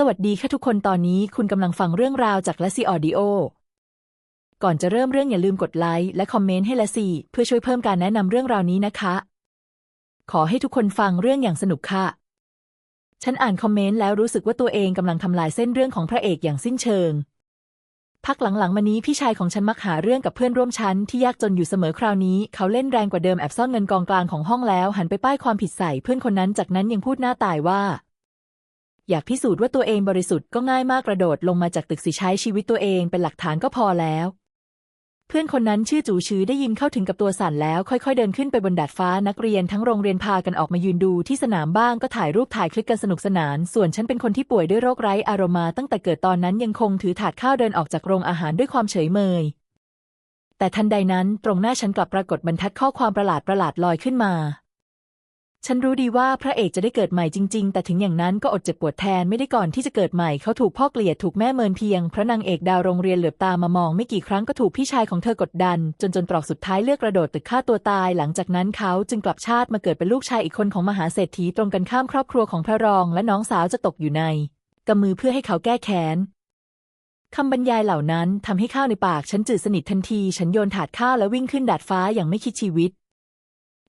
สวัสดีค่ะทุกคนตอนนี้คุณกำลังฟังเรื่องราวจากละซีออดิโอ ก่อนจะเริ่มเรื่องอย่าลืมกดไลค์และคอมเมนต์ให้ละซีเพื่อช่วยเพิ่มการแนะนำเรื่องราวนี้นะคะ ขอให้ทุกคนฟังเรื่องอย่างสนุกค่ะ ฉันอ่านคอมเมนต์แล้วรู้สึกว่าตัวเองกำลังทำลายเส้นเรื่องของพระเอกอย่างสิ้นเชิง พักหลังๆมานี้พี่ชายของฉันมักหาเรื่องกับเพื่อนร่วมชั้นที่ยากจนอยู่เสมอคราวนี้ เขาเล่นแรงกว่าเดิมแอบซ่อนเงินกองกลางของห้องแล้ว หันไปป้ายความผิดใส่เพื่อนคนนั้นจากนั้นยังพูดหน้าตายว่า อยากพิสูจน์ว่าตัวเองบริสุทธิ์ก็ง่ายมากกระโดดลงมาจากตึกสิใช้ชีวิตตัวเองเป็นหลักฐานก็พอแล้ว เพื่อนคนนั้นชื่อจูชื้อได้ยินเข้าถึงกับตัวสั่นแล้ว ค่อยๆ เดินขึ้นไปบนดาดฟ้านักเรียนทั้งโรงเรียนพากันออกมายืนดูที่สนามบ้างก็ถ่ายรูปถ่ายคลิปกันสนุกสนาน ส่วนฉันเป็นคนที่ป่วยด้วยโรคไร้อารมณ์มาตั้งแต่เกิดตอนนั้นยังคงถือถาดข้าวเดินออกจากโรงอาหารด้วยความเฉยเมย แต่ทันใดนั้นตรงหน้าฉันกลับปรากฏบรรทัดข้อความประหลาดประหลาดลอยขึ้นมา ฉันรู้ดีว่าพระเอกจะได้เกิดใหม่จริง ๆ แต่ถึงอย่างนั้นก็อดเจ็บปวดแทนไม่ได้ก่อนที่จะเกิดใหม่เขาถูกพ่อเกลียดถูกแม่เมินเพียง พระนางเอกดาวโรงเรียนเหลือบตามามองไม่กี่ครั้งก็ถูกพี่ชายของเธอกดดัน จนจนตรอกสุดท้ายเลือกกระโดดตึกฆ่าตัวตาย หลังจากนั้นเขาจึงกลับชาติมาเกิดเป็นลูกชายอีกคนของมหาเศรษฐีตรงกันข้ามครอบครัวของพระรองและน้องสาวจะตกอยู่ในกำมือเพื่อให้เขาแก้แค้นคำบรรยายเหล่านั้นทำให้ข้าวในปากฉันจืดสนิททันที ฉันโยนถาดข้าวแล้ววิ่งขึ้นดาดฟ้าอย่างไม่คิดชีวิต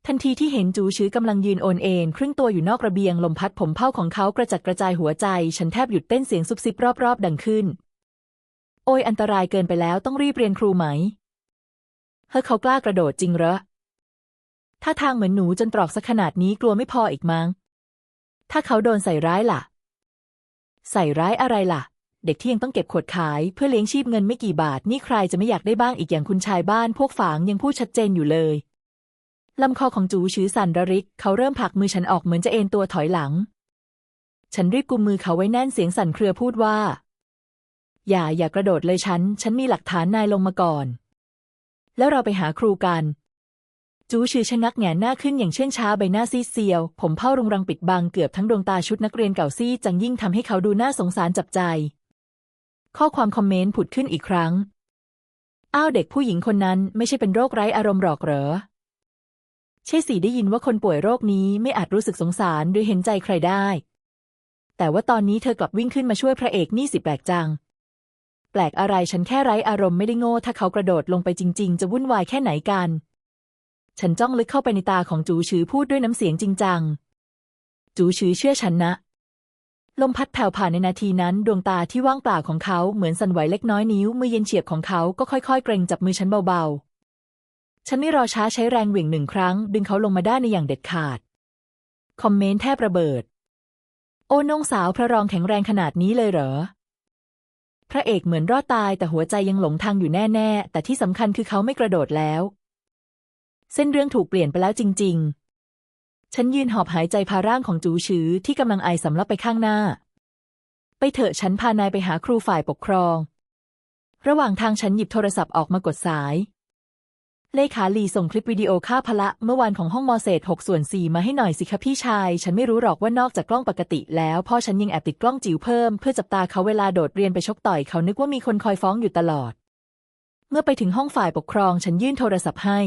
ทันทีที่เห็นจูชื้อกำลังยืนโอนเอ็นครึ่งตัวอยู่นอกระเบียงลมพัดผมเผ้าของเขากระจัดกระจายหัวใจ ฉันแทบหยุดเต้นเสียงซุบซิบรอบๆ ดังขึ้น โอยอันตรายเกินไปแล้วต้องรีบเรียนครูไหม เฮ้เขากล้ากระโดดจริงเหรอถ้าทางเหมือนหนูจนตรอกสักขนาดนี้กลัวไม่พออีกมั้ง ถ้าเขาโดนใส่ร้ายล่ะ ใส่ร้ายอะไรล่ะ เด็กที่ยังต้องเก็บขวดขายเพื่อเลี้ยงชีพเงินไม่กี่บาท นี่ใครจะไม่อยากได้บ้างอีกอย่างคุณชายบ้านพวกฝางยังพูดชัดเจนอยู่เลย ลำคอของจูชือสั่นระริก เขาเริ่มผลักมือฉันออกเหมือนจะเอนตัวถอยหลัง ฉันรีบกุมมือเขาไว้แน่นเสียงสั่นเครือพูดว่า อย่าอย่ากระโดดเลยฉัน ฉันมีหลักฐานนายลงมาก่อน แล้วเราไปหาครูกัน จูชือชะงักแงนหน้าขึ้นอย่างเชื่องช้าใบหน้าซีดเซียว ผมเผ้ารุงรังปิดบังเกือบทั้งดวงตาชุดนักเรียนเก่าซีดจังยิ่งทำให้เขาดูน่าสงสารจับใจ ข้อความคอมเมนต์ผุดขึ้นอีกครั้ง อ้าวเด็กผู้หญิงคนนั้นไม่ใช่เป็นโรคไร้อารมณ์หรอกเหรอ ใช่สิได้ยินว่าคนป่วยโรคนี้ไม่อาจรู้สึกสงสารหรือเห็นใจใครได้ แต่ว่าตอนนี้เธอกลับวิ่งขึ้นมาช่วยพระเอกนี่สิแปลกจัง แปลกอะไรฉันแค่ไร้อารมณ์ไม่ได้โง่ถ้าเขากระโดดลงไปจริง ๆ จะวุ่นวายแค่ไหนกัน ฉันจ้องลึกเข้าไปในตาของจูชือพูดด้วยน้ำเสียงจริงจัง จูชือเชื่อฉันนะ ลมพัดแผ่วผ่านในนาทีนั้น ดวงตาที่ว่างเปล่าของเขาเหมือนสั่นไหวเล็กน้อยนิ้วมือเย็นเฉียบของเขาก็ค่อยๆ เกรงจับมือฉันเบาๆ ฉันไม่รอช้าใช้แรงเหวี่ยงหนึ่งครั้ง ดึงเขาลงมาได้ในอย่างเด็ดขาด คอมเมนต์แทบระเบิด โอ้นงสาวพระรองแข็งแรงขนาดนี้เลยเหรอ พระเอกเหมือนรอดตายแต่หัวใจยังหลงทางอยู่แน่ ๆ แต่ที่สำคัญคือเขาไม่กระโดดแล้ว เส้นเรื่องถูกเปลี่ยนไปแล้วจริง ๆ ฉันยืนหอบหายใจพาร่างของจูชื้อที่กำลังไอสำลักไปข้างหน้า ไปเถอะฉันพานายไปหาครูฝ่ายปกครอง ระหว่างทางฉันหยิบโทรศัพท์ออกมากดสาย เลขาลีส่งคลิปวิดีโอค่าพละเมื่อวานของห้องมอเศษหกส่วนสี่มาให้หน่อยสิคะพี่ชาย ฉันไม่รู้หรอกว่านอกจากกล้องปกติแล้วพ่อฉันยังแอบติดกล้องจิ๋วเพิ่มเพื่อจับตาเขาเวลาโดดเรียนไปชกต่อยเขานึกว่ามีคนคอยฟ้องอยู่ตลอด เมื่อไปถึงห้องฝ่ายปกครองฉันยื่นโทรศัพท์ให้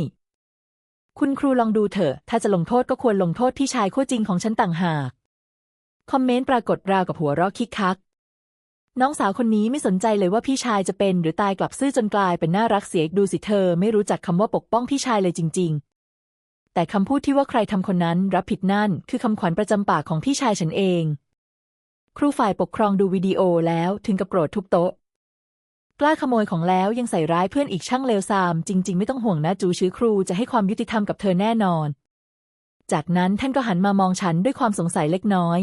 คุณครูลองดูเถอะ ถ้าจะลงโทษก็ควรลงโทษพี่ชายขั้วจริงของฉันต่างหาก คอมเมนต์ปรากฏราวกับหัวเราะคิกคัก น้องสาวคนนี้ไม่สนใจเลยว่าพี่ชายจะเป็นหรือตายกลับซื่อจนกลายเป็นน่ารักเสียดูสิเธอ ไม่รู้จักคำว่าปกป้องพี่ชายเลยจริง ๆ แต่คำพูดที่ว่าใครทำคนนั้นรับผิดนั่น คือคำขวัญประจำปากของพี่ชายฉันเอง ครูฝ่ายปกครองดูวิดีโอแล้วถึงกับโกรธทุบโต๊ะ กล้าขโมยของแล้วยังใส่ร้ายเพื่อนอีกช่างเลวทราม จริง ๆ ไม่ต้องห่วงนะจูชื้อครูจะให้ความยุติธรรมกับเธอแน่นอน จากนั้นท่านก็หันมามองฉันด้วยความสงสัยเล็กน้อย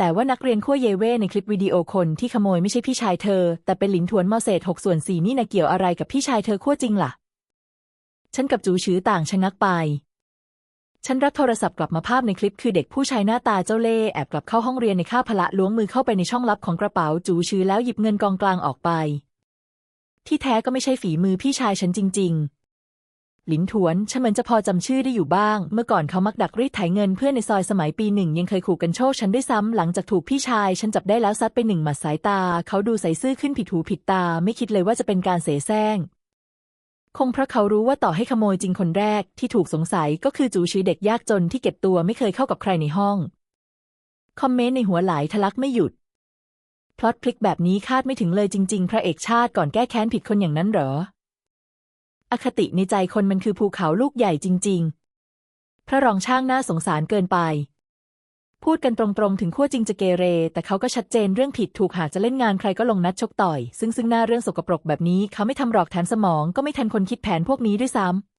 แต่ว่านักเรียนขั้วเยเว่ในคลิปวิดีโอคนที่ขโมยไม่ใช่พี่ชายเธอ แต่เป็นหลินทวนมอเศษหกส่วนสี่นี่นะเกี่ยวอะไรกับพี่ชายเธอขั้วจริงล่ะ ฉันกับจูชื้อต่างชะงักไป ฉันรับโทรศัพท์กลับมาภาพในคลิปคือเด็กผู้ชายหน้าตาเจ้าเล่ห์แอบกลับเข้าห้องเรียนในคาพละล้วงมือเข้าไปในช่องลับของกระเป๋าจูชื้อแล้วหยิบเงินกองกลางออกไป ที่แท้ก็ไม่ใช่ฝีมือพี่ชายฉันจริง ๆ หลินถวนฉันเหมือนจะพอจำชื่อได้อยู่บ้าง เมื่อก่อนเขามักดักรีดไถเงินเพื่อนในซอยสมัยปีหนึ่ง ยังเคยขู่กันโชคฉันด้วยซ้ำหลังจากถูกพี่ชาย ฉันจับได้แล้วซัดไปหนึ่งหมัดสายตา เขาดูใสซื่อขึ้นผิดหูผิดตา ไม่คิดเลยว่าจะเป็นการเสแสร้ง คงเพราะเขารู้ว่าต่อให้ขโมยจริงคนแรกที่ถูกสงสัยก็คือจูชือเด็กยากจนที่เก็บตัวไม่เคยเข้ากับใครในห้อง คอมเมนต์ในหัวไหลทะลักไม่หยุดพล็อตพลิกแบบนี้คาดไม่ถึงเลยจริง ๆ พระเอกชาติก่อนแก้แค้นผิดคนอย่างนั้นเหรอ อคติในใจคนมันคือภูเขาลูกใหญ่จริง ๆ พระรองช่างน่าสงสารเกินไป พูดกันตรงๆ ถึงขั้วจริงจะเกเร แต่เขาก็ชัดเจนเรื่องผิดถูกหากจะเล่นงานใครก็ลงนัดชกต่อย ซึ่งซึ่งหน้าเรื่องสกปรกแบบนี้เขาไม่ทำหรอกแถมสมองก็ไม่ทันคนคิดแผนพวกนี้ด้วยซ้ำ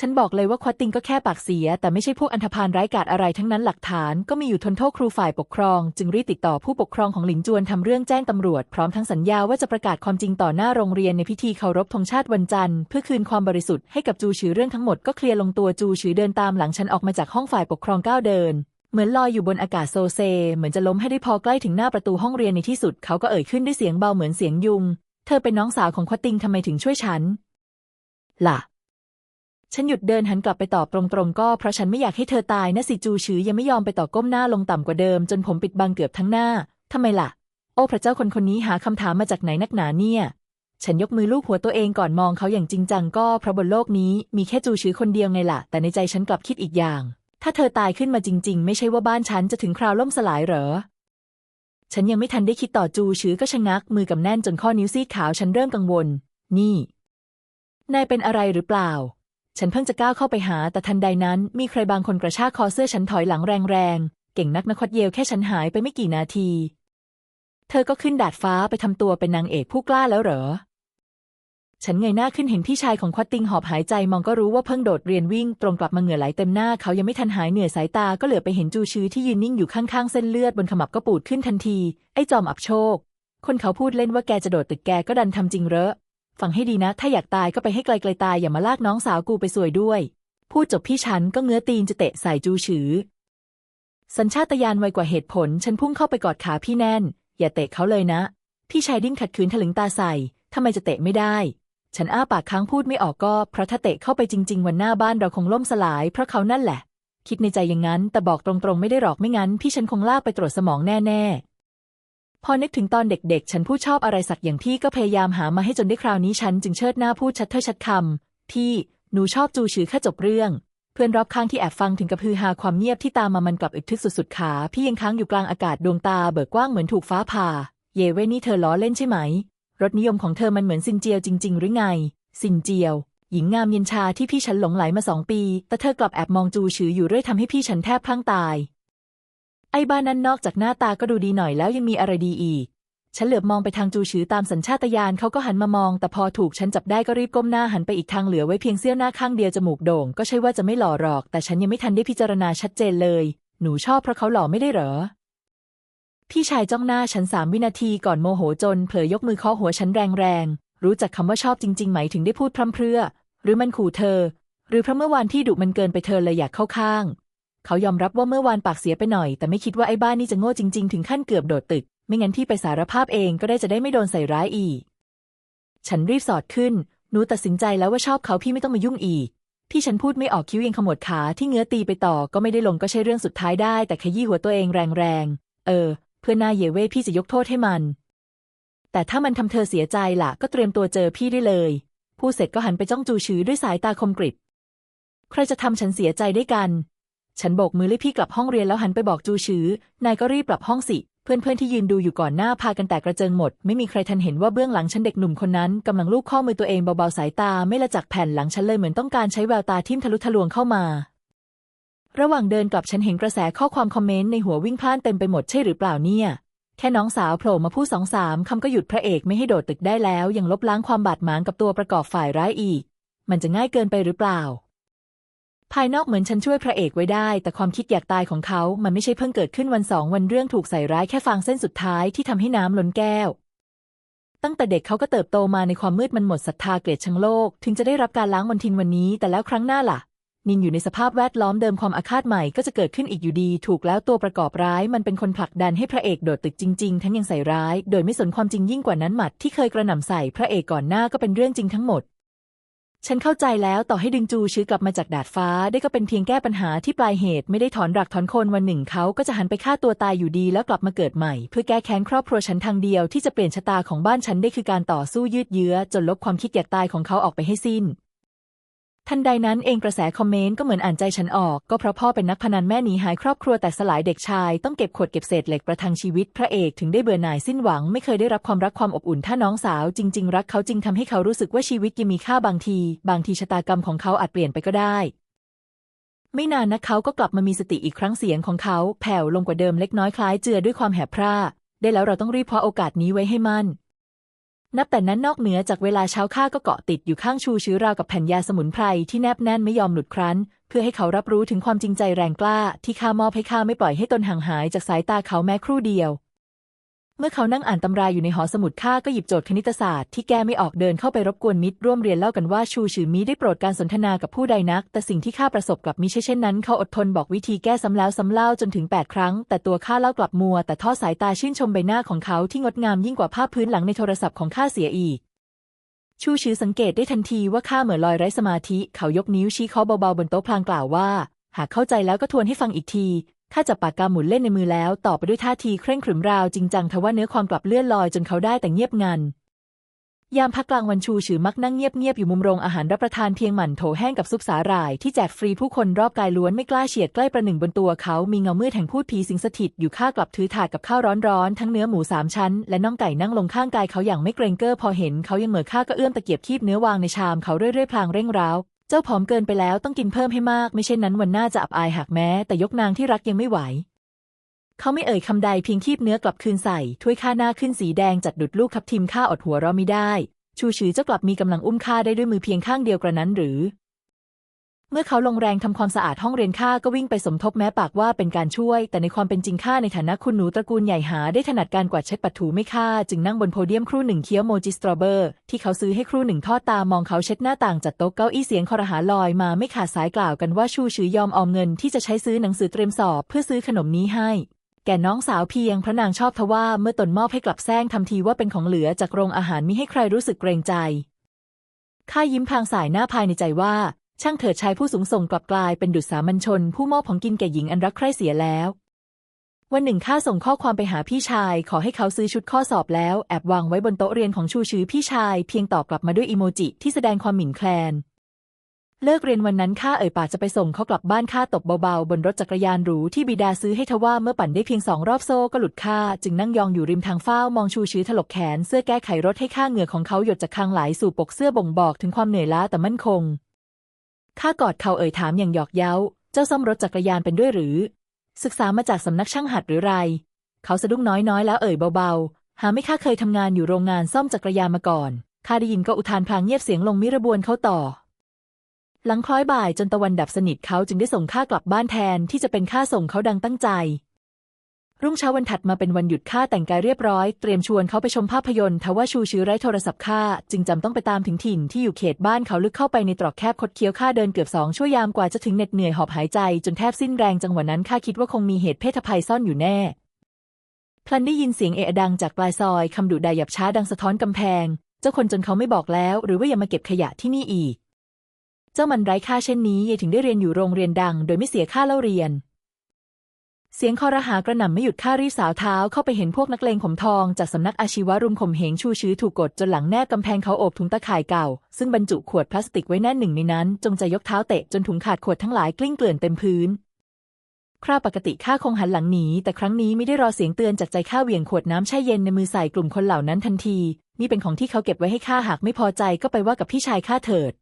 ฉันบอกเลยว่าควอตติงก็แค่ปากเสีย แต่ไม่ใช่พวกอันธพาลไร้กาจอะไรทั้งนั้นหลักฐานก็มีอยู่ทนโทษครูฝ่ายปกครอง จึงรีบติดต่อผู้ปกครองของหลินจวนทำเรื่องแจ้งตำรวจ พร้อมทั้งสัญญาว่าจะประกาศความจริงต่อหน้าโรงเรียนในพิธีเคารพธงชาติวันจันทร์เพื่อคืนความบริสุทธิ์ให้กับจูฉือเรื่องทั้งหมดก็เคลียร์ลงตัวจูฉือเดินตามหลังฉันออกมาจากห้องฝ่ายปกครองก้าวเดิน เหมือนลอยอยู่บนอากาศโซเซ เหมือนจะล้มให้ได้พอใกล้ถึงหน้าประตูห้องเรียนในที่สุดเขาก็เอ่ยขึ้นด้วยเสียงเบาเหมือนเสียงยุง เธอเป็นน้องสาวของควอตติงทำไมถึงช่วยฉัน ล่ะ ฉันหยุดเดินหันกลับไปตอบตรงๆ ก็เพราะฉันไม่อยากให้เธอตายนะสิจูฉือยังไม่ยอมไปต่อก้มหน้าลงต่ำกว่าเดิม จนผมปิดบังเกือบทั้งหน้าทำไมล่ะ โอ้พระเจ้าคนคนนี้หาคำถามมาจากไหนนักหนาเนี่ย ฉันยกมือลูบหัวตัวเองก่อนมองเขาอย่างจริงจังก็เพราะบนโลกนี้มีแค่จูฉือคนเดียวไงล่ะ แต่ในใจฉันกลับคิดอีกอย่าง ถ้าเธอตายขึ้นมาจริง ๆ ไม่ใช่ว่าบ้านฉันจะถึงคราวล่มสลายเหรอฉันยังไม่ทันได้คิดต่อจูฉือก็ชะงักมือกำแน่นจนข้อนิ้วซีดขาวฉันเริ่มกังวล นี่ นายเป็นอะไรหรือเปล่า ฉันเพิ่งจะก้าวเข้าไปหาแต่ทันใดนั้น มีใครบางคนกระชากคอเสื้อฉันถอยหลังแรงๆ เก่งนักนะคดเยลแค่ฉันหายไปไม่กี่นาที เธอก็ขึ้นดาดฟ้าไปทำตัวเป็นนางเอกผู้กล้าแล้วเหรอ ฉันเงยหน้าขึ้นเห็นพี่ชายของควัดติงหอบหายใจมองก็รู้ว่าเพิ่งโดดเรียนวิ่งตรงกลับมาเหงื่อไหลเต็มหน้าเขายังไม่ทันหายเหนื่อยสายตาก็เหลือไปเห็นจูชื้อที่ยืนนิ่งอยู่ข้างๆเส้นเลือดบนขมับก็ปูดขึ้นทันที ไอ้จอมอับโชค คนเขาพูดเล่นว่าแกจะโดดตึกแกก็ดันทำจริงเหรอ ฟังให้ดีนะ ถ้าอยากตายก็ไปให้ไกลๆตายอย่ามาลากน้องสาวกูไปสวยด้วย พูดจบพี่ฉันก็เงื้อตีนจะเตะใส่จูฉือ สัญชาตญาณไวกว่าเหตุผล ฉันพุ่งเข้าไปกอดขาพี่แน่น อย่าเตะเขาเลยนะ พี่ชายดิ้นขัดขืนถลึงตาใส่ทำไมจะเตะไม่ได้ ฉันอ้าปากค้างพูดไม่ออกก็เพราะถ้าเตะเข้าไปจริง ๆ วันหน้าบ้านเราคงล่มสลาย เพราะเขานั่นแหละ คิดในใจอย่างนั้น แต่บอกตรงๆไม่ได้หรอกไม่งั้น พี่ฉันคงลากไปตรวจสมองแน่ๆ พอนึกถึงตอนเด็กๆ ฉันพูดชอบอะไรสักอย่างพี่ก็พยายามหามาให้จนได้คราวนี้ฉันจึงเชิดหน้าพูดชัดถ้อยชัดคำพี่หนูชอบจูฉือแค่จบเรื่อง เพื่อนรอบข้างที่แอบฟังถึงกับฮือฮาความเงียบที่ตามมามันกลับอึกทึกสุดๆขา พี่ยังค้างอยู่กลางอากาศดวงตาเบิกกว้างเหมือนถูกฟ้าผ่า เยเว้ยนี่เธอล้อเล่นใช่ไหมรสนิยมของเธอมันเหมือนซินเจียวจริง ๆ หรือไง ซินเจียว หญิงงามเย็นชาที่พี่ฉันหลงไหลมาสองปี แต่เธอกลับแอบมองจูฉืออยู่เรื่อยทำให้พี่ฉันแทบพลั้งตาย ไอ้บ้านนั้นนอกจากหน้าตาก็ดูดีหน่อยแล้วยังมีอะไรดีอีก ฉันเหลือบมองไปทางจูฉือตามสัญชาตญาณเขาก็หันมามอง แต่พอถูกฉันจับได้ก็รีบก้มหน้าหันไปอีกทางเหลือไว้เพียงเสี้ยวหน้าข้างเดียวจมูกโด่งก็ใช่ว่าจะไม่หล่อหรอก แต่ฉันยังไม่ทันได้พิจารณาชัดเจนเลย หนูชอบเพราะเขาหล่อไม่ได้เหรอ พี่ชายจ้องหน้าฉันสามวินาทีก่อนโมโหจนเผลอยกมือเคาะหัวฉันแรงๆรู้จักคำว่าชอบจริง ๆ ไหมถึงได้พูดพร่ำเพรื่อ หรือมันขู่เธอ หรือเพราะเมื่อวานที่ดุมันเกินไปเธอเลยอยากเข้าข้าง เขายอมรับว่าเมื่อวานปากเสียไปหน่อย แต่ไม่คิดว่าไอ้บ้านนี่จะโง่จริง ๆ ถึงขั้นเกือบโดดตึก ไม่งั้นพี่ไปสารภาพเองก็ได้จะได้ไม่โดนใส่ร้ายอีก ฉันรีบสอดขึ้น หนูตัดสินใจแล้วว่าชอบเขาพี่ไม่ต้องมายุ่งอีก ที่ฉันพูดไม่ออกคิ้วยังขมวดขาที่เงื้อตีไปต่อก็ไม่ได้ลงก็ใช่เรื่องสุดท้ายได้ แต่ขยี้หัวตัวเองแรงๆ เออ เพื่อนหน้าเยเวพี่จะยกโทษให้มัน แต่ถ้ามันทำเธอเสียใจล่ะ ก็เตรียมตัวเจอพี่ได้เลยพูดเสร็จก็หันไปจ้องจูชือด้วยสายตาคมกริบ ใครจะทำฉันเสียใจได้กัน ฉันโบกมือเรียกพี่กลับห้องเรียนแล้วหันไปบอกจูชือนายก็รีบกลับห้องสิเพื่อนๆที่ยืนดูอยู่ก่อนหน้าพากันแตกกระเจิงหมด ไม่มีใครทันเห็นว่าเบื้องหลังฉันเด็กหนุ่มคนนั้นกำลังลูบข้อมือตัวเองเบาๆสายตาไม่ละจากแผ่นหลังฉันเลยเหมือนต้องการใช้แววตาทิ่มทะลุทะลวงเข้ามา ระหว่างเดินกลับฉันเห็นกระแสข้อความคอมเมนต์ในหัววิ่งพล่านเต็มไปหมดใช่หรือเปล่าเนี่ย แค่น้องสาวโผล่มาพูดสองสามคำก็หยุดพระเอกไม่ให้โดดตึกได้แล้ว ยังลบล้างความบาดหมางกับตัวประกอบฝ่ายร้ายอีก มันจะง่ายเกินไปหรือเปล่า ภายนอกเหมือนฉันช่วยพระเอกไว้ได้ แต่ความคิดอยากตายของเขามันไม่ใช่เพิ่งเกิดขึ้นวันสองวันเรื่องถูกใส่ร้ายแค่ฟางเส้นสุดท้ายที่ทำให้น้ำล้นแก้ว ตั้งแต่เด็กเขาก็เติบโตมาในความมืดมันหมดศรัทธาเกลียดชังโลก ถึงจะได้รับการล้างมนทินวันนี้ แต่แล้วครั้งหน้าล่ะ นินอยู่ในสภาพแวดล้อมเดิมความอาฆาตใหม่ก็จะเกิดขึ้นอีกอยู่ดี ถูกแล้วตัวประกอบร้ายมันเป็นคนผลักดันให้พระเอกโดดตึกจริงๆ ทั้งยังใส่ร้าย โดยไม่สนความจริงยิ่งกว่านั้นหมัดที่เคยกระหน่ำใส่พระเอกก่อนหน้าก็เป็นเรื่องจริงทั้งหมด ฉันเข้าใจแล้วต่อให้ดึงจูชื้อกลับมาจากดาดฟ้าได้ก็เป็นเพียงแก้ปัญหาที่ปลายเหตุไม่ได้ถอนรักถอนโคนวันหนึ่งเขาก็จะหันไปฆ่าตัวตายอยู่ดีแล้วกลับมาเกิดใหม่ เพื่อแก้แค้นครอบครัวฉันทางเดียวที่จะเปลี่ยนชะตาของบ้านฉันได้คือการต่อสู้ยืดเยื้อ จนลบความคิดอยากตายของเขาออกไปให้สิ้น ทันใดนั้นเองกระแสคอมเมนต์ก็เหมือนอ่านใจฉันออก ก็เพราะพ่อเป็นนักพนันแม่หนีหายครอบครัวแตกสลายเด็กชาย ต้องเก็บขวดเก็บเศษเหล็กประทังชีวิตพระเอกถึงได้เบื่อหน่ายสิ้นหวัง ไม่เคยได้รับความรักความอบอุ่นถ้าน้องสาวจริง ๆ รักเขาจริงทำให้เขารู้สึกว่าชีวิตยังมีค่าบางที บางทีชะตากรรมของเขาอาจเปลี่ยนไปก็ได้ ไม่นานนักเขาก็กลับมามีสติอีกครั้งเสียงของเขาแผ่วลงกว่าเดิมเล็กน้อยคล้ายเจือด้วยความแหบพร่าได้แล้วเราต้องรีบคว้าโอกาสนี้ไว้ให้มั่น นับแต่นั้นนอกเหนือจากเวลาเช้าข้าก็เกาะติดอยู่ข้างชูชื้อราวกับแผ่นยาสมุนไพรที่แนบแน่นไม่ยอมหลุดครั้น เพื่อให้เขารับรู้ถึงความจริงใจแรงกล้า ที่ข้ามอบให้ข้าไม่ปล่อยให้ตนห่างหายจากสายตาเขาแม้ครู่เดียว เมื่อเขานั่งอ่านตำราอยู่ในหอสมุดข้าก็หยิบโจทย์คณิตศาสตร์ที่แก้ไม่ออกเดินเข้าไปรบกวนมิตรร่วมเรียนเล่ากันว่าชูฉือมีได้โปรดการสนทนากับผู้ใดนัก แต่สิ่งที่ข้าประสบกลับมิใช่เช่นนั้น เขาอดทนบอกวิธีแก้ซ้ำแล้วซ้ำเล่าจนถึง 8 ครั้ง แต่ตัวข้าเล่ากลับมัว แต่ทอดสายตาชื่นชมใบหน้าของเขาที่งดงามยิ่งกว่าภาพพื้นหลังในโทรศัพท์ของข้าเสียอีกชูชือสังเกตได้ทันทีว่าข้าเหมือนลอยไร้สมาธิ เขายกนิ้วชี้เคาะเบาๆบนโต๊ะพลางกล่าวว่า หากเข้าใจแล้วก็ทวนให้ฟังอีกที ข้าจับปากกาหมุนเล่นในมือแล้วต่อไปด้วยท่าทีเคร่งขรึมราวจริงจังทว่าเนื้อความกลับเลื่อนลอยจนเขาได้แต่เงียบงันยามพักกลางวันชูฉือมักนั่งเงียบๆอยู่มุมโรงอาหารรับประทานเพียงหมั่นโถแห้งกับซุปสาหร่ายที่แจกฟรีผู้คนรอบกายล้วนไม่กล้าเฉียดใกล้ประหนึ่งบนตัวเขามีเงามืดแห่งพูดผีสิงสถิตอยู่ข้ากลับถือถาดกับข้าวร้อนๆทั้งเนื้อหมูสามชั้น และน่องไก่นั่งลงข้างกายเขาอย่างไม่เกรงเก้อพอเห็นเขายังเหมือข้าก็เอื้อมตะเกียบคีบเนื้อวางในชามเขาเรื่อยๆพลางเร่งร้าวเจ้าผอมเกินไปแล้วต้องกินเพิ่มให้มาก ไม่เช่นนั้นวันหน้าจะอับอายหากแม้ แต่ยกนางที่รักยังไม่ไหว เขาไม่เอ่ยคำใดเพียงคีบเนื้อกลับคืนใส่ถ้วยข้าหน้าขึ้นสีแดงจัดดุดลูกทับทิมข้าอดหัวเราไม่ได้ ชูชือเจ้ากลับมีกำลังอุ้มข้าได้ด้วยมือเพียงข้างเดียวกระนั้นหรือ เมื่อเขาลงแรงทำความสะอาดห้องเรียนข้าก็วิ่งไปสมทบแม้ปากว่าเป็นการช่วย แต่ในความเป็นจริงข้าในฐานะคุณหนูตระกูลใหญ่หาได้ถนัดการกวาดเช็ดปัดถูไม่ข้าจึงนั่งบนโพเดียมครู่หนึ่งเคี้ยวโมจิสตรอเบอร์ที่เขาซื้อให้ครู่หนึ่งทอดตามองเขาเช็ดหน้าต่างจัดโต๊ะเก้าอี้เสียงคอรหาลอยมาไม่ขาดสายกล่าวกันว่าชูชือยอมออมเงินที่จะใช้ซื้อหนังสือเตรียมสอบ เพื่อซื้อขนมนี้ให้ แก่น้องสาวเพียงพระนางชอบทว่าเมื่อตนมอบให้กลับแซงทำทีว่าเป็นของเหลือจากโรงอาหารมิให้ใครรู้สึกเกรงใจข้ายิ้มพลางสายหน้าภายในใจว่า ช่างเถิดชายผู้สูงส่งกลับกลายเป็นดุจสามัญชน ผู้มอบของกินแก่หญิงอันรักใคร่เสียแล้ว วันหนึ่งข้าส่งข้อความไปหาพี่ชาย ขอให้เขาซื้อชุดข้อสอบแล้วแอบวางไว้บนโต๊ะเรียนของชูชื้อพี่ชาย เพียงตอบกลับมาด้วยอีโมจิที่แสดงความหมิ่นแคลนเลิกเรียนวันนั้นข้าเอ่ยปากจะไปส่งเขากลับบ้านข้าตบเบาๆ บนรถจักรยานหรูที่บิดาซื้อให้ทว่าเมื่อปั่นได้เพียงสองรอบโซ่ก็หลุดข้าจึงนั่งยองอยู่ริมทางเฝ้ามองชูชื้อถลกแขนเสื้อแก้ไขรถให้ข้าเหงื่อของเขาหยดจากคางไหลสู่ปกเสื้อบ่งบอกถึงความเหนื่อยล้าแต่มั่นคง ข้ากอดเขาเอ่ยถามอย่างหยอกเย้า เจ้าซ่อมรถจักรยานเป็นด้วยหรือ ศึกษามาจากสำนักช่างหัดหรือไร เขาสะดุ้งน้อยๆ แล้วเอ่ยเบาๆ หาไม่ข้าเคยทำงานอยู่โรงงานซ่อมจักรยานมาก่อน ข้าได้ยินก็อุทานพลางเงียบเสียงลงมิระบวนเขาต่อ หลังคล้อยบ่ายจนตะวันดับสนิทเขาจึงได้ส่งข้ากลับบ้านแทนที่จะเป็นค่าส่งเขาดังตั้งใจ รุ่งเช้าวันถัดมาเป็นวันหยุดข้าแต่งกายเรียบร้อย เตรียมชวนเขาไปชมภาพยนตร์ทว่าชูชื้อไร้โทรศัพท์ข้าจึงจำต้องไปตามถึงถิ่นที่อยู่เขตบ้านเขาลึกเข้าไปในตรอกแคบคดเคี้ยวข้าเดินเกือบสองชั่วยามกว่าจะถึงเหน็ดเหนื่อยหอบหายใจ จนแทบสิ้นแรงจังหวะนั้นข้าคิดว่าคงมีเหตุเพศภัยซ่อนอยู่แน่พลันได้ยินเสียงเอะดังจากปลายซอยคำดุดาหยับช้าดังสะท้อนกำแพง เจ้าคนจนเขาไม่บอกแล้ว หรือว่าอย่ามาเก็บขยะที่นี่อีก เจ้ามันไร้ค่าเช่นนี้ยายถึงได้เรียนอยู่โรงเรียนดัง โดยไม่เสียค่าเล่าเรียน เสียงคอรหากระหน่ำไม่หยุดข้ารีสาวเท้าเข้าไปเห็นพวกนักเลงผมทองจากสำนักอาชีวะรุมข่มเหงชูชื้อถูกกดจนหลังแนบกำแพงเขาโอบถุงตะข่ายเก่า ซึ่งบรรจุขวดพลาสติกไว้แน่นหนึ่งในนั้น จงใจยกเท้าเตะจนถุงขาดขวดทั้งหลายกลิ้งเกลื่อนเต็มพื้นคราปกติข้าคงหันหลังหนีแต่ครั้งนี้ไม่ได้รอเสียงเตือนจากใจข้าเหวี่ยงขวดน้ำแช่เย็นในมือใส่กลุ่มคนเหล่านั้นทันที นี่เป็นของที่เขาเก็บไว้ให้ข้าหากไม่พอใจก็ไปว่ากับพี่ชายข้าเถิด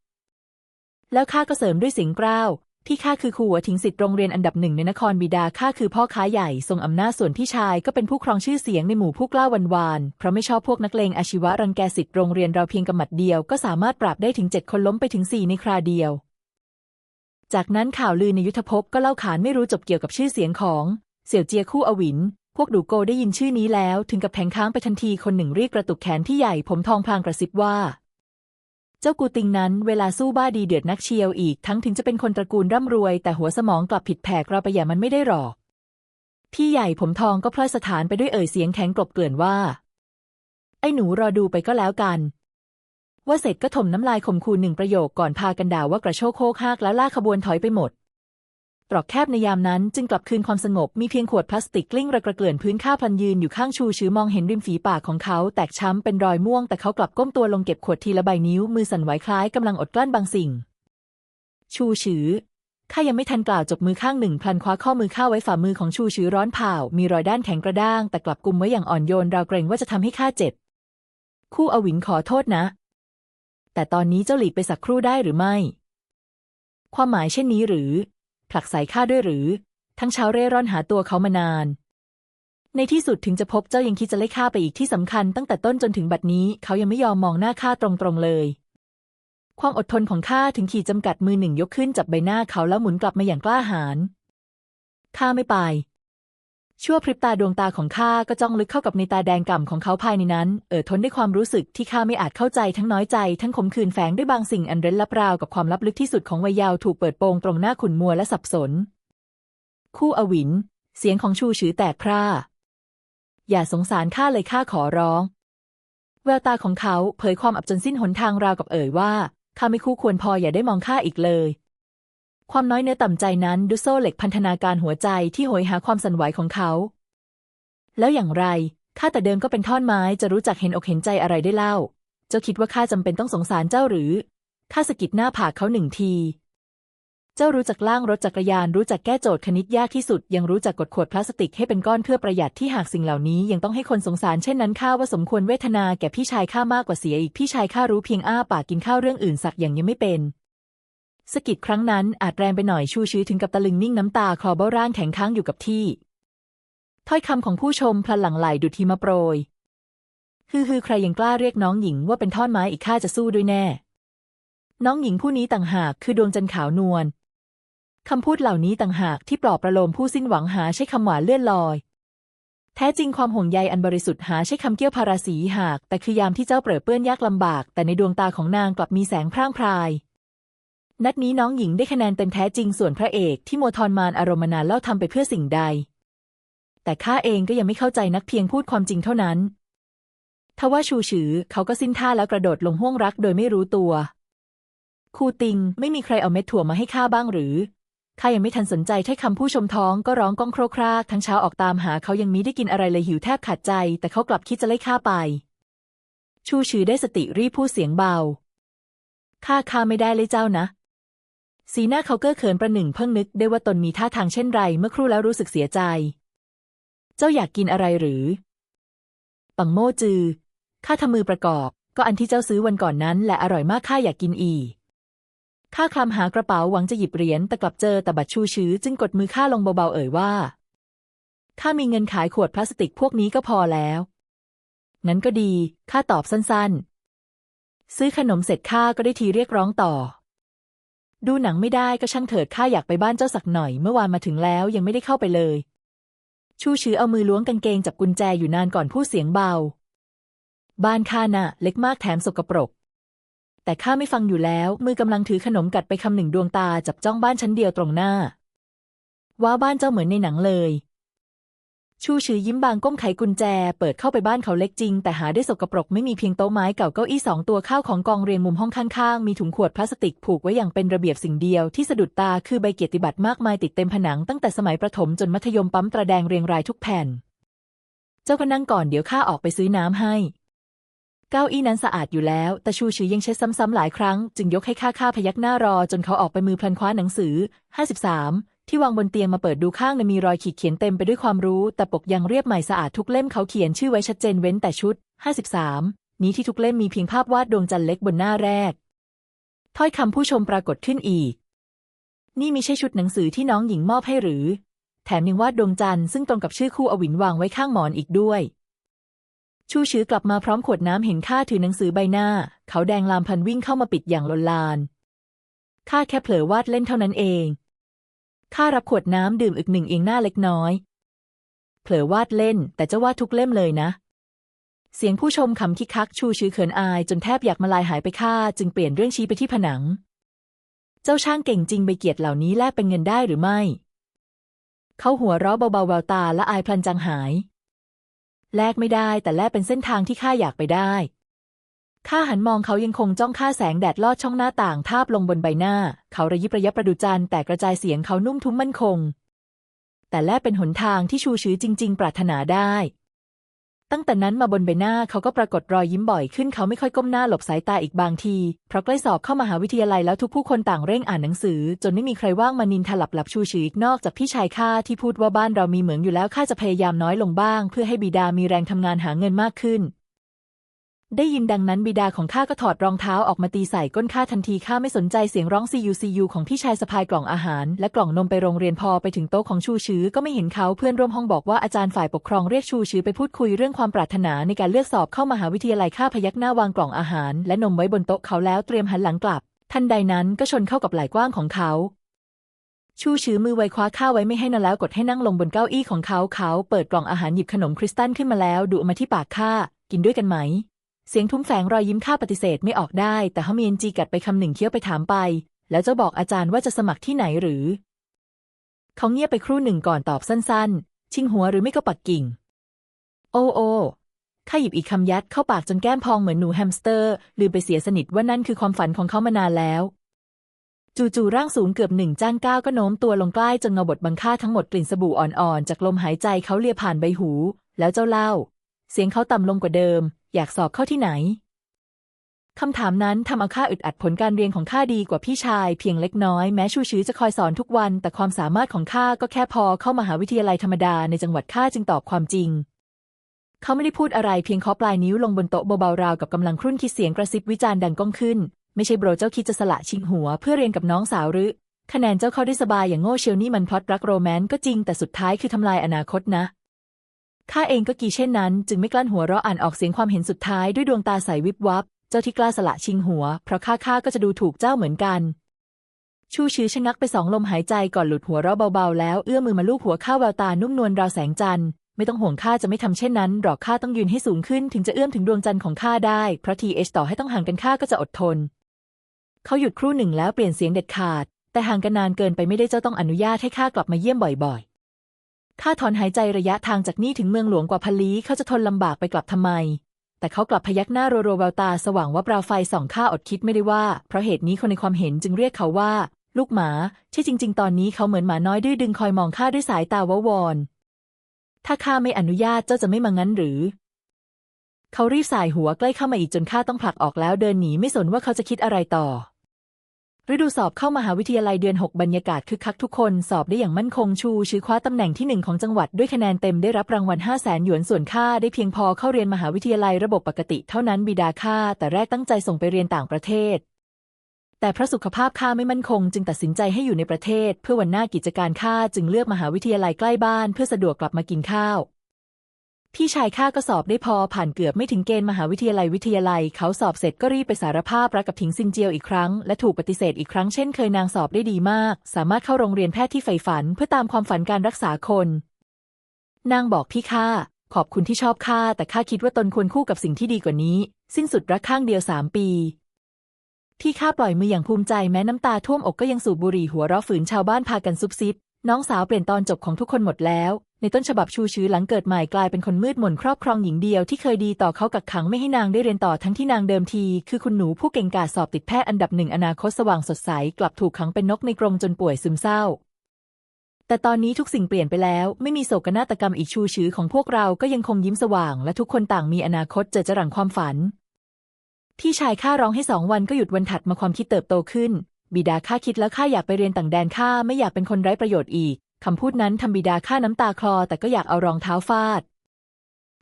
แล้วข้าก็เสริมด้วยเสียงกล้าว พี่ข้าคือครูหัวถิงสิทธิ์โรงเรียนอันดับหนึ่งในนครบิดาข้าคือพ่อค้าใหญ่ทรงอำนาจส่วนพี่ชายก็เป็นผู้ครองชื่อเสียงในหมู่ผู้กล้าวันวานเพราะไม่ชอบพวกนักเลงอาชีวะรังแกสิทธิ์โรงเรียนเราเพียงกำมัดเดียวก็สามารถปราบได้ถึงเจ็ดคนล้มไปถึงสี่ในคราเดียว จากนั้นข่าวลือในยุทธภพก็เล่าขานไม่รู้จบเกี่ยวกับชื่อเสียงของ เสี่ยวเจียคู่อวิน พวกดูโกได้ยินชื่อนี้แล้ว ถึงกับแผงค้างไปทันทีคนหนึ่งเรีบกกระตุกแขนพี่ใหญ่ผมทองพลางกระซิบว่า เจ้ากูติงนั้นเวลาสู้บ้าดีเดือดนักเชียวอีก ทั้งถึงจะเป็นคนตระกูลร่ำรวย แต่หัวสมองกลับผิดแผกเราไปอย่ามันไม่ได้หรอก พี่ใหญ่ผมทองก็พลอยสถานไปด้วยเอ่ยเสียงแข็งกลบเกลื่อนว่า ไอ้หนูรอดูไปก็แล้วกัน ว่าเสร็จก็ถมน้ำลายข่มคูหนึ่งประโยคก่อนพากันด่าว่ากระโชกโคกหากแล้วลากขบวนถอยไปหมด ตรอกแคบในยามนั้นจึงกลับคืนความสงบมีเพียงขวดพลาสติกกลิ้งระกระเกลื่อนพื้นข้าพลันยืนอยู่ข้างชูชื้อมองเห็นริมฝีปากของเขา แตกช้ำเป็นรอยม่วง แต่เขากลับก้มตัวลงเก็บขวดทีละใบนิ้วมือสั่นไหวคล้ายกำลังอดกลั้นบางสิ่ง ชูฉือข้ายังไม่ทันกล่าวจบมือข้างหนึ่งพลันคว้าข้อมือข้าไว้ฝ่ามือของชูฉือร้อนเผามีรอยด้านแข็งกระด้าง แต่กลับกุมไว้อย่างอ่อนโยนราวเกรงว่าจะทำให้ข้าเจ็บ คู่อวินขอโทษนะ แต่ตอนนี้เจ้าหลีกไปสักครู่ได้หรือไม่ ความหมายเช่นนี้หรือ ผลักใส่ข้าด้วยหรือ ทั้งเช้าเร่ร่อนหาตัวเขามานาน ในที่สุดถึงจะพบเจ้ายังคิดจะไล่ข้าไปอีกที่สำคัญตั้งแต่ต้นจนถึงบัดนี้เขายังไม่ยอมมองหน้าข้าตรงๆเลย ความอดทนของข้าถึงขีดจำกัดมือหนึ่งยกขึ้นจับใบหน้าเขาแล้วหมุนกลับมาอย่างกล้าหาญข้าไม่ไป ชั่วพริบตาดวงตาของข้าก็จ้องลึกเข้ากับในตาแดงก่ำของเขาภายในนั้น เอ่อทนด้วยความรู้สึกที่ข้าไม่อาจเข้าใจทั้งน้อยใจ ทั้งขมขื่นแฝงด้วยบางสิ่งอันเร้นลับราวกับความลับลึกที่สุดของวัยยาวถูกเปิดโปงตรงหน้าขุนมัวและสับสน คู่อวิน เสียงของชูฉือแตกพร่า อย่าสงสารข้าเลยข้าขอร้อง แววตาของเขาเผยความอับจนสิ้นหนทางราวกับเอ่ยว่าข้าไม่คู่ควรพออย่าได้มองข้าอีกเลย ความน้อยเนื้อต่ำใจนั้นดุโซ่เหล็กพันธนาการหัวใจที่โหยหาความสั่นไหวของเขา แล้วอย่างไรข้าแต่เดิมก็เป็นท่อนไม้จะรู้จักเห็นอกเห็นใจอะไรได้เล่า เจ้าคิดว่าข้าจำเป็นต้องสงสารเจ้าหรือข้าสะกิดหน้าผากเขาหนึ่งที เจ้ารู้จักล่างรถจักรยานรู้จักแก้โจทย์คณิตยากที่สุด ยังรู้จักกดขวดพลาสติกให้เป็นก้อนเพื่อประหยัดที่หากสิ่งเหล่านี้ยังต้องให้คนสงสารเช่นนั้นข้าว่าสมควรเวทนาแก่พี่ชายข้ามากกว่าเสียอีกพี่ชายข้ารู้เพียงอ้าปากกินข้าวเรื่องอื่นสักอย่างยังไม่เป็น สะกิดครั้งนั้นอาจแรงไปหน่อยชูชื้อถึงกับตะลึงนิ่งน้ำตาคลอเบ้าร่างแข็งค้างอยู่กับที่ ถ้อยคำของผู้ชมพลันหลั่งไหลดุดหิมะโปรยฮือฮือใครยังกล้าเรียกน้องหญิงว่าเป็นท่อนไม้อีกข้าจะสู้ด้วยแน่ น้องหญิงผู้นี้ต่างหากคือดวงจันทร์ขาวนวลคำพูดเหล่านี้ต่างหากที่ปลอบประโลมผู้สิ้นหวังหาใช้คำหวานเลื่อนลอย แท้จริงความห่วงใยอันบริสุทธิ์หาใช้คำเกี้ยวพาราสีหาก แต่คือยามที่เจ้าเปรอะเปื้อนยากลำบาก แต่ในดวงตาของนางกลับมีแสงพร่างพราย นัดนี้น้องหญิงได้คะแนนเต็มแท้จริงส่วนพระเอกที่โมทอนมานอารมณ์นานเล่าทำไปเพื่อสิ่งใด แต่ข้าเองก็ยังไม่เข้าใจนักเพียงพูดความจริงเท่านั้นทว่าชูฉือเขาก็สิ้นท่าแล้วกระโดดลงห้วงรักโดยไม่รู้ตัวครูติงไม่มีใครเอาเม็ดถั่วมาให้ข้าบ้างหรือข้ายังไม่ทันสนใจถ้อยคำผู้ชมท้องก็ร้องก้องโครครากทั้งเช้าออกตามหาเขายังมีได้กินอะไรเลยหิวแทบขาดใจ แต่เขากลับคิดจะไล่ข้าไป ชูชือได้สติรีบพูดเสียงเบาข้าข้าไม่ได้เลยเจ้านะ สีหน้าเขาเก้อเขินประหนึ่งเพิ่งนึกได้ว่าตนมีท่าทางเช่นไร เมื่อครู่แล้วรู้สึกเสียใจ เจ้าอยากกินอะไรหรือ ปังโม่จือ ข้าทำมือประกอบ ก็อันที่เจ้าซื้อวันก่อนนั้นแหละอร่อยมากข้าอยากกินอีข้าคลำหากระเป๋าหวังจะหยิบเหรียญแต่กลับเจอแต่บัตรชูชื้อ จึงกดมือข้าลงเบาๆเอ่ยว่าข้ามีเงินขายขวดพลาสติกพวกนี้ก็พอแล้วงั้นก็ดีข้าตอบสั้นๆ ซื้อขนมเสร็จข้าก็ได้ทีเรียกร้องต่อ ดูหนังไม่ได้ก็ช่างเถิดข้าอยากไปบ้านเจ้าสักหน่อย เมื่อวานมาถึงแล้วยังไม่ได้เข้าไปเลย ชูชื้อเอามือล้วงกางเกงจับกุญแจอยู่นานก่อนพูดเสียงเบา บ้านข้าน่ะ เล็กมากแถมสกปรก แต่ข้าไม่ฟังอยู่แล้ว มือกำลังถือขนมกัดไปคำหนึ่งดวงตาจับจ้องบ้านชั้นเดียวตรงหน้าว้าบ้านเจ้าเหมือนในหนังเลย ชูชือยิ้มบางก้มไขกุญแจ เปิดเข้าไปบ้านเขาเล็กจริง แต่หาได้สกปรกไม่มีเพียงโต๊ะไม้เก่าเก้าอี้สองตัวข้าวของกองเรียงมุมห้องข้างๆ มีถุงขวดพลาสติกผูกไว้อย่างเป็นระเบียบสิ่งเดียวที่สะดุดตาคือใบเกียรติบัตรมากมายติดเต็มผนังตั้งแต่สมัยประถมจนมัธยมปั๊มตราแดงเรียงรายทุกแผ่น เจ้าก็นั่งก่อนเดี๋ยวข้าออกไปซื้อน้ำให้เก้าอี้นั้นสะอาดอยู่แล้ว แต่ชูชือยังใช้ซ้ำๆหลายครั้ง จึงยกให้ข้าข้าพยักหน้ารอจนเขาออกไปมือพลันคว้าหนังสือ 53 ที่วางบนเตียงมาเปิดดูข้างในมีรอยขีดเขียนเต็มไปด้วยความรู้ แต่ปกยังเรียบใหม่สะอาดทุกเล่มเขาเขียนชื่อไว้ชัดเจนเว้นแต่ชุด 53 นี้ที่ทุกเล่มมีเพียงภาพวาดดวงจันทร์เล็กบนหน้าแรก ถ้อยคำผู้ชมปรากฏขึ้นอีก นี่มีใช่ชุดหนังสือที่น้องหญิงมอบให้หรือ แถมยังวาดดวงจันทร์ซึ่งตรงกับชื่อคู่อวินวางไว้ข้างหมอนอีกด้วย ชูชื้อกลับมาพร้อมขวดน้ำเห็นข้าถือหนังสือใบหน้า เขาแดงลามพันวิ่งเข้ามาปิดอย่างลนลานข้าแค่เผลอวาดเล่นเท่านั้นเอง ข้ารับขวดน้ำดื่มอีกหนึ่งเองหน้าเล็กน้อย เผลอวาดเล่น แต่จะวาดทุกเล่มเลยนะ เสียงผู้ชมคำคิกคักชูชื้อเขินอายจนแทบอยากมาลายหายไปข้าจึงเปลี่ยนเรื่องชี้ไปที่ผนัง เจ้าช่างเก่งจริงใบเกียรติเหล่านี้แลกเป็นเงินได้หรือไม่ เขาหัวเราะเบาๆแววตาและอายพลันจางหาย แลกไม่ได้แต่แลกเป็นเส้นทางที่ข้าอยากไปได้ ข้าหันมองเขายังคงจ้องข้าแสงแดดลอดช่องหน้าต่างทาบลงบนใบหน้า เขาระยิบระยับประดุจันแต่กระจายเสียงเขานุ่มทุ้มมั่นคง แต่แลเป็นหนทางที่ชูชื้อจริง ๆ ปรารถนาได้ ตั้งแต่นั้นมาบนใบหน้าเขาก็ปรากฏรอยยิ้มบ่อยขึ้นเขาไม่ค่อยก้มหน้าหลบสายตาอีกบางที เพราะใกล้สอบเข้ามหาวิทยาลัยแล้วทุกผู้คนต่างเร่งอ่านหนังสือ จนไม่มีใครว่างมานินทาหลับหลับชูชื้ออีกนอกจากพี่ชายข้าที่พูดว่าบ้านเรามีเหมืองอยู่แล้วข้าจะพยายามน้อยลงบ้าง เพื่อให้บิดามีแรงทำงานหาเงินมากขึ้น ได้ยินดังนั้นบิดาของข้าก็ถอดรองเท้าออกมาตีใส่ก้นข้าทันทีข้าไม่สนใจเสียงร้องซียูซียูของพี่ชายสะพายกล่องอาหาร และกล่องนมไปโรงเรียนพอไปถึงโต๊ะของชูชื้อก็ไม่เห็นเขาเพื่อนร่วมห้องบอกว่าอาจารย์ฝ่ายปกครองเรียกชูชื้อไปพูดคุยเรื่องความปรารถนาในการเลือกสอบเข้ามหาวิทยาลัยข้าพยักหน้าวางกล่องอาหาร และนมไว้บนโต๊ะเขาแล้วเตรียมหันหลังกลับ ทันใดนั้นก็ชนเข้ากับไหล่กว้างของเขาชูชื้อมือไวคว้าข้าไว้ไม่ให้นั่นแล้วกดให้นั่งลงบนเก้าอี้ของเขาเขาเปิดกล่องอาหารหยิบขนมคริสตัลขึ้นมาแล้วดูมาที่ปากข้ากินด้วยกันไหม เสียงทุ้มแฝงรอยยิ้มข้าปฏิเสธไม่ออกได้ แต่ฮามีนจีกัดไปคำหนึ่งเคี้ยวไปถามไป แล้วเจ้าบอกอาจารย์ว่าจะสมัครที่ไหนหรือ เขาเงียบไปครู่หนึ่งก่อนตอบสั้นๆ ชิงหัวหรือไม่ก็ปักกิ่ง โอ้โอข้าหยิบอีกคำยัดเข้าปากจนแก้มพองเหมือนหนูแฮมสเตอร์ลืมไปเสียสนิทว่านั่นคือความฝันของเขามานานแล้ว จู่ๆร่างสูงเกือบหนึ่งจ้างก้าวก็โน้มตัวลงใกล้จนเงาบดบังค่าทั้งหมดกลิ่นสบู่อ่อนๆ จากลมหายใจเขาเลียผ่านใบหู แล้วเจ้าเล่า เสียงเขาต่ำลงกว่าเดิม อยากสอบเข้าที่ไหนคำถามนั้นทำเอาข้าอึดอัดผลการเรียนของข้าดีกว่าพี่ชายเพียงเล็กน้อยแม้ชูชื้อจะคอยสอนทุกวัน แต่ความสามารถของข้าก็แค่พอเข้ามหาวิทยาลัยธรรมดาในจังหวัดข้าจึงตอบความจริง เขาไม่ได้พูดอะไรเพียงเคาะปลายนิ้วลงบนโต๊ะเบาๆราวกับกำลังครุ่นคิดเสียงกระซิบวิจารณ์ดังก้องขึ้น ไม่ใช่โบรเจ้าคิดจะสละชิงหัวเพื่อเรียนกับน้องสาวหรือ คะแนนเจ้าเข้าได้สบายอย่างโง่เชียวนี่มันพล็อตรักโรแมนต์ก็จริงแต่สุดท้ายคือทำลายอนาคตนะ ข้าเองก็กีเช่นนั้น จึงไม่กลั้นหัวเราะอ่านออกเสียงความเห็นสุดท้ายด้วยดวงตาใสวิบวับ เจ้าที่กล้าสละชิงหัว เพราะข้าข้าก็จะดูถูกเจ้าเหมือนกัน ชูชื้อชะงักไปสองลมหายใจก่อนหลุดหัวเราะเบาๆ แล้วเอื้อมือมาลูบหัวข้าแววตานุ่มนวลราวแสงจันทร์ไม่ต้องห่วงข้าจะไม่ทำเช่นนั้นหรอกข้าต้องยืนให้สูงขึ้นถึงจะเอื้อมถึงดวงจันทร์ของข้าได้เพราะทีเอชต่อให้ต้องห่างกันข้าก็จะอดทน เขาหยุดครู่หนึ่งแล้วเปลี่ยนเสียงเด็ดขาด แต่ห่างกันนานเกินไปไม่ได้เจ้าต้องอนุญาตให้ข้ากลับมาเยี่ยมบ่อยๆ ข้าถอนหายใจระยะทางจากนี่ถึงเมืองหลวงกว่าพันลี้เขาจะทนลำบากไปกลับทำไม แต่เขากลับพยักหน้าโรโรแววตาสว่างว่าปลาไฟส่องข้าอดคิดไม่ได้ว่า เพราะเหตุนี้คนในความเห็นจึงเรียกเขาว่า ลูกหมาที่จริง ๆ ตอนนี้เขาเหมือนหมาน้อยดื้อดึงคอยมองข้าด้วยสายตาววอน ถ้าข้าไม่อนุญาตเจ้าจะไม่มางั้นหรือ เขารีบสายหัวใกล้เข้ามาอีกจนข้าต้องผลักออกแล้วเดินหนีไม่สนว่าเขาจะคิดอะไรต่อ ฤดูสอบเข้ามหาวิทยาลัยเดือน 6 บรรยากาศคึกคักทุกคนสอบได้อย่างมั่นคงชูชื้อคว้าตำแหน่งที่หนึ่งของจังหวัดด้วยคะแนนเต็มได้รับรางวัล 5 0 0แสนหยวนส่วนค่าได้เพียงพอเข้าเรียนมหาวิทยาลัยระบบปกติเท่านั้นบิดาข้าแต่แรกตั้งใจส่งไปเรียนต่างประเทศ แต่พระสุขภาพข้าไม่มั่นคง จึงตัดสินใจให้อยู่ในประเทศ เพื่อวันหน้ากิจการข้าจึงเลือกมหาวิทยาลัยใกล้บ้าน เพื่อสะดวกกลับมากินข้าว พี่ชายข้าก็สอบได้พอผ่านเกือบไม่ถึงเกณฑ์มหาวิทยาลัยวิทยาลัย เขาสอบเสร็จก็รีบไปสารภาพรักกับถิงซินเจียวอีกครั้ง และถูกปฏิเสธอีกครั้งเช่นเคยนางสอบได้ดีมาก สามารถเข้าโรงเรียนแพทย์ที่ใฝ่ฝัน เพื่อตามความฝันการรักษาคน นางบอกพี่ข้าขอบคุณที่ชอบข้าแต่ข้าคิดว่าตนควรคู่กับสิ่งที่ดีกว่านี้ สิ้นสุดรักข้างเดียวสามปี ที่ข้าปล่อยมืออย่างภูมิใจแม้น้ำตาท่วมอกก็ยังสูบบุหรี่หัวเราะฝืนชาวบ้านพากันซุบซิบน้องสาวเปลี่ยนตอนจบของทุกคนหมดแล้ว ในต้นฉบับชูชื้อหลังเกิดใหม่กลายเป็นคนมืดมนครอบครองหญิงเดียวที่เคยดีต่อเขากักขังไม่ให้นางได้เรียนต่อทั้งที่นางเดิมที คือคุณหนูผู้เก่งกาจสอบติดแพทย์อันดับหนึ่งอนาคตสว่างสดใสกลับถูกขังเป็นนกในกรงจนป่วยซึมเศร้า แต่ตอนนี้ทุกสิ่งเปลี่ยนไปแล้วไม่มีโศกนาฏกรรมอีกชูชื้อของพวกเราก็ยังคงยิ้มสว่าง และทุกคนต่างมีอนาคตเจอจรังความฝัน พี่ชายข้าร้องให้สองวันก็หยุดวันถัดมาความคิดเติบโตขึ้น บิดาข้าคิดแล้วข้าอยากไปเรียนต่างแดนข้าไม่อยากเป็นคนไร้ประโยชน์อีก คำพูดนั้นทำบิดาข้าน้ำตาคลอ แต่ก็อยากเอารองเท้าฟาด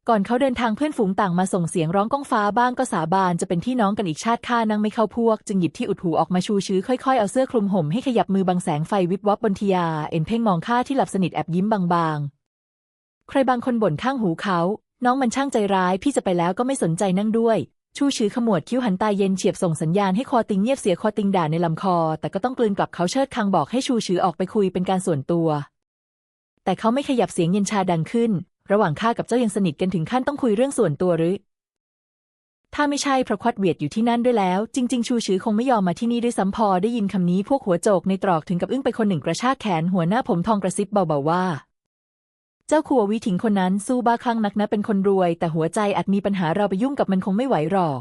ก่อนเขาเดินทางเพื่อนฝูงต่างมาส่งเสียงร้องก้องฟ้าบ้างก็สาบานจะเป็นพี่น้องกันอีกชาติข้านั่งไม่เข้าพวก จึงหยิบที่อุดหูออกมาชูชื้อค่อยๆ เอาเสื้อคลุมห่มให้ขยับมือบังแสงไฟวิบวับบนทียา เอ็นเพ่งมองข้าที่หลับสนิทแอบยิ้มบางๆ ใครบางคนบ่นข้างหูเขา น้องมันช่างใจร้าย พี่จะไปแล้วก็ไม่สนใจนั่งด้วย ชูชื้อขมวดคิ้วหันตาเย็นเฉียบส่งสัญญาณให้คอติงเงียบเสียคอติงด่าในลำคอ แต่ก็ต้องกลืนกลับเขาเชิดคางบอกให้ชูชื้อออกไปคุยเป็นการส่วนตัว แต่เขาไม่ขยับเสียงเย็นชาดังขึ้น ระหว่างข้ากับเจ้ายังสนิทกันถึงขั้นต้องคุยเรื่องส่วนตัวหรือ ถ้าไม่ใช่เพราะควัดเวียดอยู่ที่นั่นด้วยแล้ว จริง ๆ ชูชื้อคงไม่ยอมมาที่นี่ด้วยซ้ำพอได้ยินคำนี้พวกหัวโจกในตรอกถึงกับอึ้งไปคนหนึ่งกระชากแขนหัวหน้าผมทองกระซิบเบาๆว่า เจ้าครัววิถิงคนนั้นสู้บ้าคลั่งนักนะเป็นคนรวย แต่หัวใจอาจมีปัญหาเราไปยุ่งกับมันคงไม่ไหวหรอก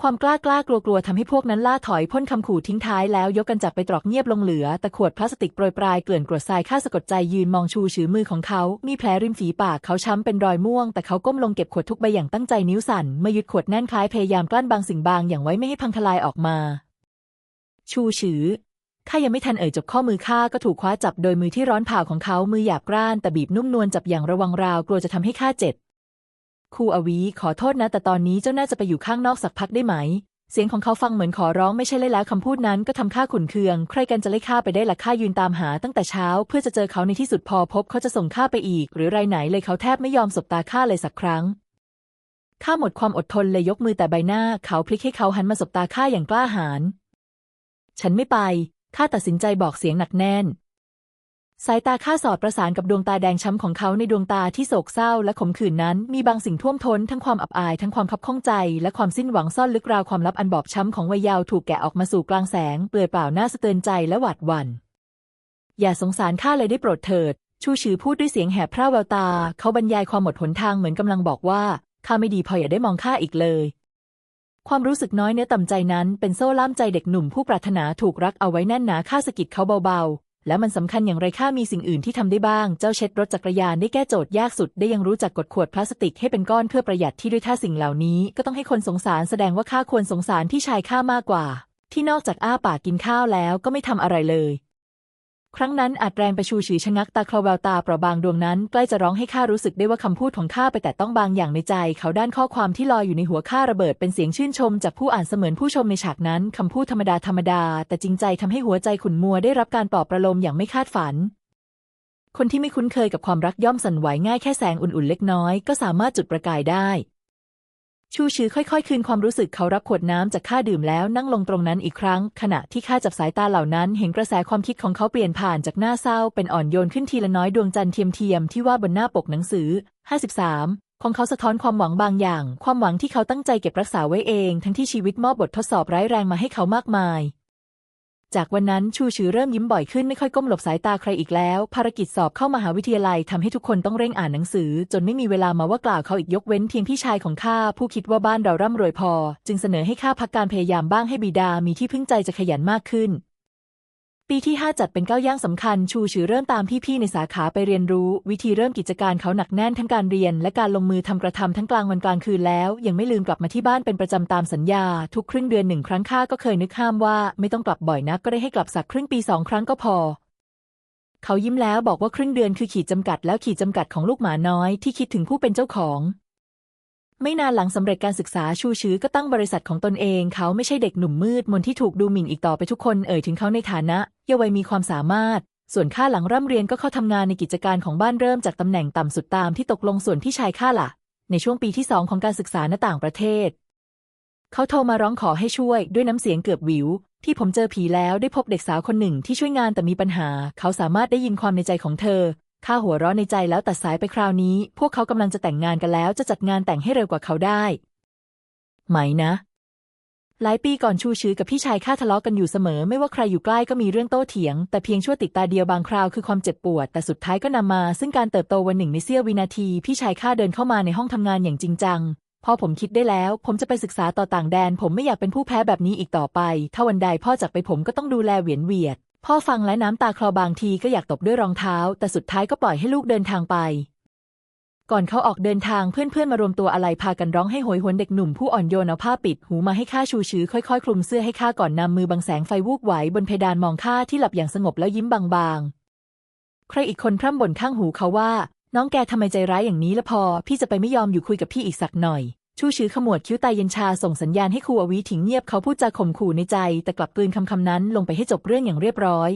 ความกล้ากล้ากลัวกลัวทำให้พวกนั้นล่าถอยพ่นคำขู่ทิ้งท้ายแล้วยกกันจับไปตรอกเงียบลงเหลือ แต่ขวดพลาสติกโปรยปลายเกลื่อนกรวดทรายข้าสะกดใจยืนมองชูชือมือของเขา มีแผลริมฝีปากเขาช้ำเป็นรอยม่วง แต่เขาก้มลงเก็บขวดทุกใบอย่างตั้งใจนิ้วสั่นเมื่อยึดขวดแน่นคล้ายพยายามกลั้นบางสิ่งบางอย่างไว้ไม่ให้พังทลายออกมา ชูชือ ข้ายังไม่ทันเอ่ยจบข้อมือข้าก็ถูกคว้าจับโดยมือที่ร้อนเผาของเขามือหยาบกร้านแต่บีบนุ่มนวลจับอย่างระวังราวกลัวจะทำให้ข้าเจ็บครูอวีขอโทษนะแต่ตอนนี้เจ้าน่าจะไปอยู่ข้างนอกสักพักได้ไหม เสียงของเขาฟังเหมือนขอร้องไม่ใช่เลยแล้วคำพูดนั้นก็ทำข้าขุนเคือง ใครกันจะไล่ข้าไปได้ล่ะข้ายืนตามหาตั้งแต่เช้า เพื่อจะเจอเขาในที่สุดพอพบเขาจะส่งข้าไปอีก หรือไรไหนเลยเขาแทบไม่ยอมสบตาข้าเลยสักครั้งข้าหมดความอดทนเลยยกมือแต่ใบหน้า เขาพลิกให้เขาหันมาสบตาข้าอย่างกล้าหาญฉันไม่ไป ข้าตัดสินใจบอกเสียงหนักแน่น สายตาข้าสอดประสานกับดวงตาแดงช้ำของเขาในดวงตาที่โศกเศร้าและขมขื่นนั้น มีบางสิ่งท่วมท้นทั้งความอับอายทั้งความคับข้องใจ และความสิ้นหวังซ่อนลึกราวความลับอันบอบช้ำของวัยยาวถูกแกะออกมาสู่กลางแสง เปลือยเปล่าหน้าสะเตือนใจและหวาดหวัน่น อย่าสงสารข้าเลยได้โปรดเถิด ชูชือพูดด้วยเสียงแหบพร่าแววตา เขาบรรยายความหมดหนทางเหมือนกำลังบอกว่าข้าไม่ดีพออย่าได้มองข้าอีกเลย ความรู้สึกน้อยเนื้อต่ำใจนั้นเป็นโซ่ล่ามใจเด็กหนุ่มผู้ปรารถนาถูกรักเอาไว้แน่นหนาข้าสกิดเขาเบาๆ แล้วมันสำคัญอย่างไรข้ามีสิ่งอื่นที่ทำได้บ้าง เจ้าเช็ดรถจักรยานได้แก้โจทย์ยากสุด ได้ยังรู้จักกดขวดพลาสติกให้เป็นก้อนเพื่อประหยัดที่ด้วยท่าสิ่งเหล่านี้ ก็ต้องให้คนสงสารแสดงว่าข้าควรสงสารพี่ชายข้ามากกว่า ที่นอกจากอ้าปากกินข้าวแล้วก็ไม่ทำอะไรเลย ครั้งนั้นอาจแรงประชูฉีชะงักตาคลอแววตาเปราะบางดวงนั้น ใกล้จะร้องให้ข้ารู้สึกได้ว่าคำพูดของข้าไปแต่ต้องบางอย่างในใจ เขาด้านข้อความที่ลอยอยู่ในหัวข้าระเบิดเป็นเสียงชื่นชม จากผู้อ่านเสมือนผู้ชมในฉากนั้นคำพูดธรรมดาธรรมดา แต่จริงใจทำให้หัวใจขุ่นมัวได้รับการปลอบประโลมอย่างไม่คาดฝัน คนที่ไม่คุ้นเคยกับความรักย่อมสั่นไหวง่ายแค่แสงอุ่นๆเล็กน้อยก็สามารถจุดประกายได้ ชูชือค่อยๆ คืนความรู้สึกเขารับขวดน้ำจากข้าดื่มแล้วนั่งลงตรงนั้นอีกครั้ง ขณะที่ข้าจับสายตาเหล่านั้น เห็นกระแสความคิดของเขาเปลี่ยนผ่านจากหน้าเศร้าเป็นอ่อนโยนขึ้นทีละน้อยดวงจันทร์เทียมๆที่ว่าบนหน้าปกหนังสือ 53ของเขาสะท้อนความหวังบางอย่าง ความหวังที่เขาตั้งใจเก็บรักษาไว้เอง ทั้งที่ชีวิตมอบบททดสอบร้ายแรงมาให้เขามากมาย จากวันนั้นชูชือเริ่มยิ้มบ่อยขึ้นไม่ค่อยก้มหลบสายตาใครอีกแล้ว ภารกิจสอบเข้ามหาวิทยาลัยทำให้ทุกคนต้องเร่งอ่านหนังสือ จนไม่มีเวลามาว่ากล่าวเขาอีกยกเว้นเพียงพี่ชายของข้าผู้คิดว่าบ้านเราร่ำรวยพอ จึงเสนอให้ข้าพักการพยายามบ้างให้บิดามีที่พึ่งใจจะขยันมากขึ้น ปีที่ 5 จัดเป็นก้าวย่างสำคัญ ชูชือเริ่มตามพี่ๆในสาขาไปเรียนรู้ วิธีเริ่มกิจการเขาหนักแน่นทั้งการเรียน และการลงมือทำกระทำทั้งกลางวันกลางคืนแล้ว ยังไม่ลืมกลับมาที่บ้านเป็นประจำตามสัญญา ทุกครึ่งเดือนหนึ่งครั้งข้าก็เคยนึกห้ามว่าไม่ต้องกลับบ่อยนักก็ได้ให้กลับสักครึ่งปีสองครั้งก็พอ เขายิ้มแล้วบอกว่าครึ่งเดือนคือขีดจำกัดแล้วขีดจำกัดของลูกหมาน้อยที่คิดถึงผู้เป็นเจ้าของ ไม่นานหลังสำเร็จการศึกษาชูชื้อก็ตั้งบริษัทของตนเอง เขาไม่ใช่เด็กหนุ่มมืดมนที่ถูกดูหมิ่นอีกต่อไปทุกคนเอ่ยถึงเขาในฐานะเยาวัยมีความสามารถ ส่วนข้าหลังร่ำเรียนก็เข้าทำงานในกิจการของบ้านเริ่มจากตำแหน่งต่ำสุดตามที่ตกลงส่วนพี่ชายข้าล่ะ ในช่วงปีที่สองของการศึกษาณต่างประเทศ เขาโทรมาร้องขอให้ช่วยด้วยน้ำเสียงเกือบวิว ที่ผมเจอผีแล้วได้พบเด็กสาวคนหนึ่งที่ช่วยงานแต่มีปัญหา เขาสามารถได้ยินความในใจของเธอ ข้าหัวเร้อนในใจแล้วตัดสายไปคราวนี้ พวกเขากำลังจะแต่งงานกันแล้ว จะจัดงานแต่งให้เร็วกว่าเขาได้ ไหมนะ หลายปีก่อนชูชือกับพี่ชายข้าทะเลาะกันอยู่เสมอ ไม่ว่าใครอยู่ใกล้ก็มีเรื่องโต้เถียง แต่เพียงชั่วติดตาเดียวบางคราวคือความเจ็บปวด แต่สุดท้ายก็นำมา ซึ่งการเติบโตวันหนึ่งในเสี้ยววินาที พี่ชายข้าเดินเข้ามาในห้องทำงานอย่างจริงจังพอผมคิดได้แล้ว ผมจะไปศึกษาต่อต่างแดน ผมไม่อยากเป็นผู้แพ้แบบนี้อีกต่อไป ถ้าวันใดพ่อจากไปผมก็ต้องดูแลเหวียนเวียด พ่อฟังและน้ำตาคลอบางทีก็อยากตบด้วยรองเท้า แต่สุดท้ายก็ปล่อยให้ลูกเดินทางไป ก่อนเขาออกเดินทางเพื่อนๆมารวมตัวอะไรพากันร้องให้โหยหวนเด็กหนุ่มผู้อ่อนโยนเอาผ้าปิดหูมาให้ข้าชูชื้อค่อยๆ คลุมเสื้อให้ข้าก่อนนำมือบังแสงไฟวูบไหวบนเพดานมองข้าที่หลับอย่างสงบแล้วยิ้มบางๆ ใครอีกคนพร่ำบ่นข้างหูเขาว่า น้องแกทำไมใจร้ายอย่างนี้ละพอ พี่จะไปไม่ยอมอยู่คุยกับพี่อีกสักหน่อย ชูชื้อขมวดคิ้วตาเย็นชาส่งสัญญาณให้ครูอวีถิงเงียบเขาพูดจาข่มขู่ในใจ แต่กลับกลืนคำคำนั้นลงไปให้จบเรื่องอย่างเรียบร้อย